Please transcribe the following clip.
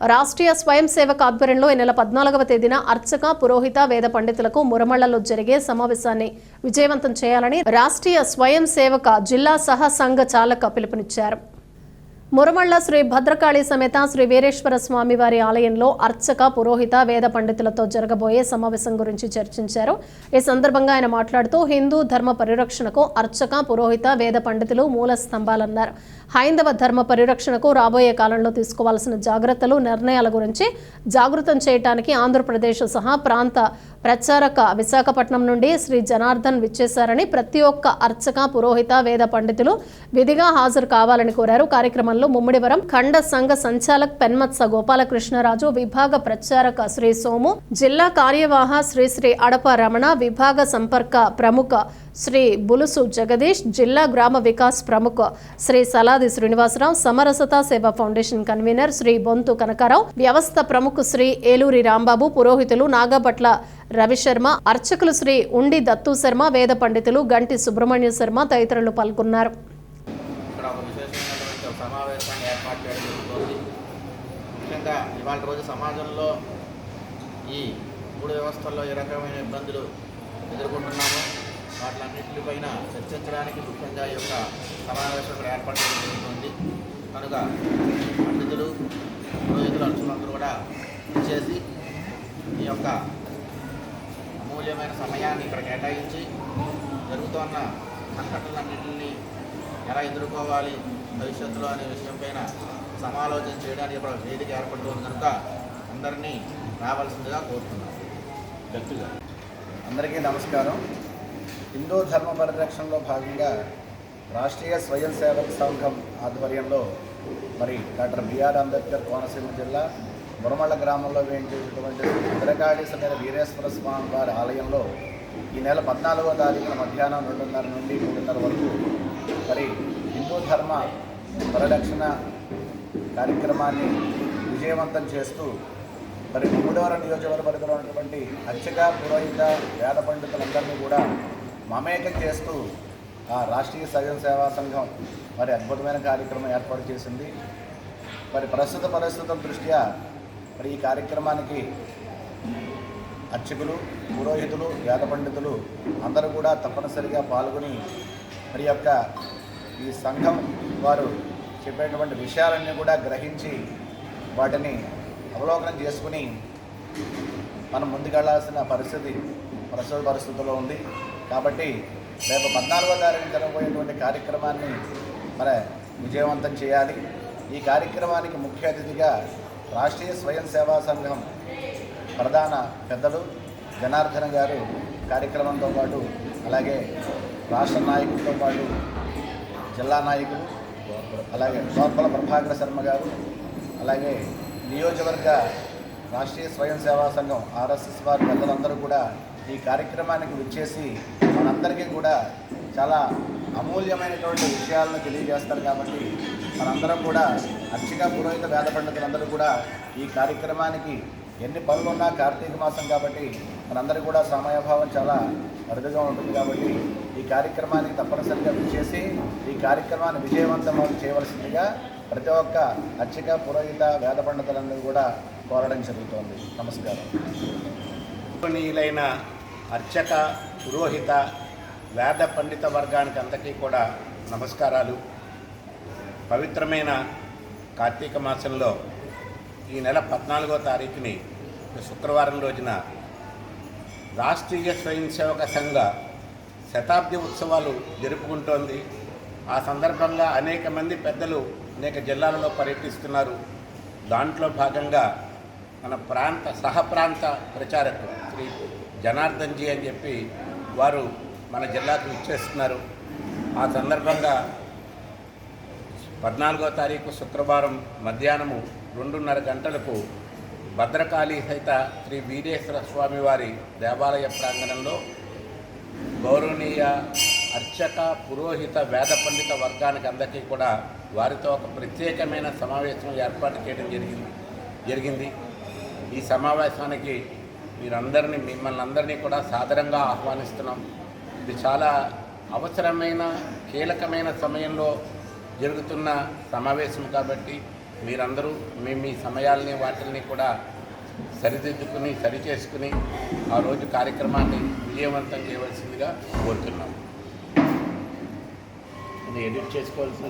రాష్ట్రీయ స్వయం సేవక ఆధ్వర్యంలో ఈ నెల పద్నాలుగవ తేదీన అర్చక పురోహిత వేద పండితులకు మురమళ్ళలో జరిగే సమావేశాన్ని విజయవంతం చేయాలని రాష్ట్రీయ స్వయం సేవక జిల్లా సహ సంఘ చాలక పిలుపునిచ్చారు. మురమళ్ళ శ్రీ భద్రకాళి సమేత శ్రీ వీరేశ్వర స్వామి వారి ఆలయంలో అర్చక పురోహిత వేద పండితులతో జరగబోయే సమావేశం గురించి చర్చించారు. ఈ సందర్భంగా ఆయన మాట్లాడుతూ హిందూ ధర్మ పరిరక్షణకు అర్చక పురోహిత వేద పండితులు మూల స్తంభాలన్నారు. హైందవ ధర్మ పరిరక్షణకు రాబోయే కాలంలో తీసుకోవాల్సిన జాగ్రత్తలు నిర్ణయాల గురించి జాగృతం చేయడానికి ఆంధ్రప్రదేశ్ సహా ప్రాంత ప్రచారక విశాఖపట్నం నుండి శ్రీ జనార్దన్ విచ్చేశారని ప్రతి ఒక్క అర్చక పురోహిత వేద పండితులు విధిగా హాజరు కావాలని కోరారు. కార్యక్రమంలో ముమ్మిడివరం ఖండ సంఘ సంచాలక్ పెన్మత్స గోపాలకృష్ణరాజు విభాగ ప్రచారక శ్రీ సోము జిల్లా కార్యవాహ శ్రీ శ్రీ అడప రమణ విభాగ సంపర్క ప్రముఖ శ్రీ బులుసు జగదీష్ జిల్లా గ్రామ వికాస్ ప్రముఖ శ్రీ సలాది శ్రీనివాసరావు సమరసత సేవ ఫౌండేషన్ కన్వీనర్ శ్రీ బొంతు కనకారావు వ్యవస్థ ప్రముఖ శ్రీ ఏలూరి రాంబాబు పురోహితులు నాగభట్ల రవిశర్మ అర్చకులు శ్రీ ఉండి దత్తు శర్మ వేద పండితులు గంటి సుబ్రహ్మణ్య శర్మ తదితరులు పాల్గొన్నారు. ముఖ్యంగా ఇవాళ రోజు సమాజంలో ఈ మూడు వ్యవస్థల్లో ఏ రకమైన ఇబ్బందులు ఎదుర్కొంటున్నామో? వాటిలన్నింటిపైన చర్చించడానికి ముఖ్యంగా ఈ యొక్క సమావేశం ఇక్కడ ఏర్పాటు జరుగుతుంది. కనుక పండితులు పురోహితులు అర్చులందరూ కూడా చేసి ఈ యొక్క అమూల్యమైన సమయాన్ని ఇక్కడ కేటాయించి జరుగుతున్న సంఘటనలన్నింటినీ ఎలా ఎదుర్కోవాలి భవిష్యత్తులో అనే విషయం పైన సమాలోచన చేయడానికి ఇక్కడ వేదిక ఏర్పడుతుంది కనుక అందరినీ రావాల్సిందిగా కోరుతున్నాను. గట్టిగా. అందరికీ నమస్కారం. హిందూ ధర్మ పరిరక్షణలో భాగంగా రాష్ట్రీయ స్వయం సేవక సంఘం ఆధ్వర్యంలో మరి డాక్టర్ బిఆర్ అంబేద్కర్ కోనసీమ జిల్లా మురమళ్ళ గ్రామంలో వేయించేటటువంటి ఇంద్రకాళి వీరేశ్వర స్వామి వారి ఆలయంలో ఈ నెల పద్నాలుగో తారీఖున మధ్యాహ్నం రెండున్నర నుండి మూడున్నర వరకు మరి హిందూ ధర్మ పరిరక్షణ కార్యక్రమాన్ని విజయవంతం చేస్తూ మరి మూడవరం నియోజకవర్గంలో ఉన్నటువంటి అర్చక పురోహిత వేద పండితులందరినీ కూడా మమేకం చేస్తూ ఆ రాష్ట్రీయ స్వయం సేవా సంఘం మరి అద్భుతమైన కార్యక్రమం ఏర్పాటు చేసింది. మరి ప్రస్తుత పరిస్థితుల దృష్ట్యా మరి ఈ కార్యక్రమానికి అర్చకులు పురోహితులు వేద పండితులు అందరూ కూడా తప్పనిసరిగా పాల్గొని మరి యొక్క ఈ సంఘం వారు చెప్పేటువంటి విషయాలన్నీ కూడా గ్రహించి వాటిని అవలోకనం చేసుకుని మనం ముందుకెళ్ళాల్సిన పరిస్థితి ప్రస్తుత పరిస్థితుల్లో ఉంది. కాబట్టి రేపు పద్నాలుగో తారీఖు జరగబోయేటువంటి కార్యక్రమాన్ని మరి విజయవంతం చేయాలి. ఈ కార్యక్రమానికి ముఖ్య అతిథిగా రాష్ట్రీయ స్వయం సేవా సంఘం ప్రధాన పెద్దలు జనార్దన గారు కార్యక్రమంతో పాటు అలాగే రాష్ట్ర నాయకులతో పాటు జిల్లా నాయకులు అలాగే తోర్పల ప్రభాకర శర్మ గారు అలాగే నియోజకవర్గ రాష్ట్రీయ స్వయం సేవా సంఘం ఆర్ఎస్ఎస్ వారి పెద్దలందరూ కూడా ఈ కార్యక్రమానికి వచ్చేసి మనందరికీ కూడా చాలా అమూల్యమైనటువంటి విషయాలను తెలియజేస్తారు కాబట్టి మనందరం కూడా అర్చక పురోహిత వేద పండితులందరూ కూడా ఈ కార్యక్రమానికి ఎన్ని పనులున్నా కార్తీక మాసం కాబట్టి మనందరూ కూడా సమయభావం చాలా అరుదుగా ఉంటుంది కాబట్టి ఈ కార్యక్రమానికి తప్పనిసరిగా విచ్చేసి ఈ కార్యక్రమాన్ని విజయవంతం చేయవలసిందిగా ప్రతి ఒక్క అర్చక పురోహిత వేద పండితులందరూ కూడా కోరడం జరుగుతోంది. నమస్కారం. గౌరవనీయులైన అర్చక పురోహిత వేద పండిత వర్గానికి అందరికీ కూడా నమస్కారాలు. పవిత్రమైన కార్తీక మాసంలో ఈ నెల పద్నాలుగో తారీఖుని శుక్రవారం రోజున రాష్ట్రీయ స్వయం సేవక సంఘ శతాబ్ది ఉత్సవాలు జరుపుకుంటోంది. ఆ సందర్భంగా అనేక మంది పెద్దలు అనేక జిల్లాలలో పర్యటిస్తున్నారు. దాంట్లో భాగంగా మన ప్రాంత సహ ప్రాంత ప్రచారకులు. శ్రీ జనార్దన్ జీ అని చెప్పి వారు మన జిల్లాకు ఇచ్చేస్తున్నారు. ఆ సందర్భంగా పద్నాలుగో తారీఖు శుక్రవారం మధ్యాహ్నము రెండున్నర గంటలకు భద్రకాళి సహిత శ్రీ వీరేశ్వర స్వామి వారి దేవాలయ ప్రాంగణంలో గౌరవనీయ అర్చక పురోహిత వేద పండిత వర్గానికి అందరికీ కూడా వారితో ఒక ప్రత్యేకమైన సమావేశం ఏర్పాటు చేయడం జరిగింది జరిగింది. ఈ సమావేశానికి మీరందరినీ మిమ్మల్ని అందరినీ కూడా సాదరంగా ఆహ్వానిస్తున్నాం. ఇది చాలా అవసరమైన కీలకమైన సమయంలో జరుగుతున్న సమావేశం కాబట్టి మీరందరూ మీ మీ సమయాల్ని వాటిల్ని కూడా సరిదిద్దుకుని సరిచేసుకుని ఆ రోజు కార్యక్రమాన్ని విజయవంతం చేయవలసిందిగా కోరుతున్నాం. ఎడిట్ చేసుకోవాల్సిన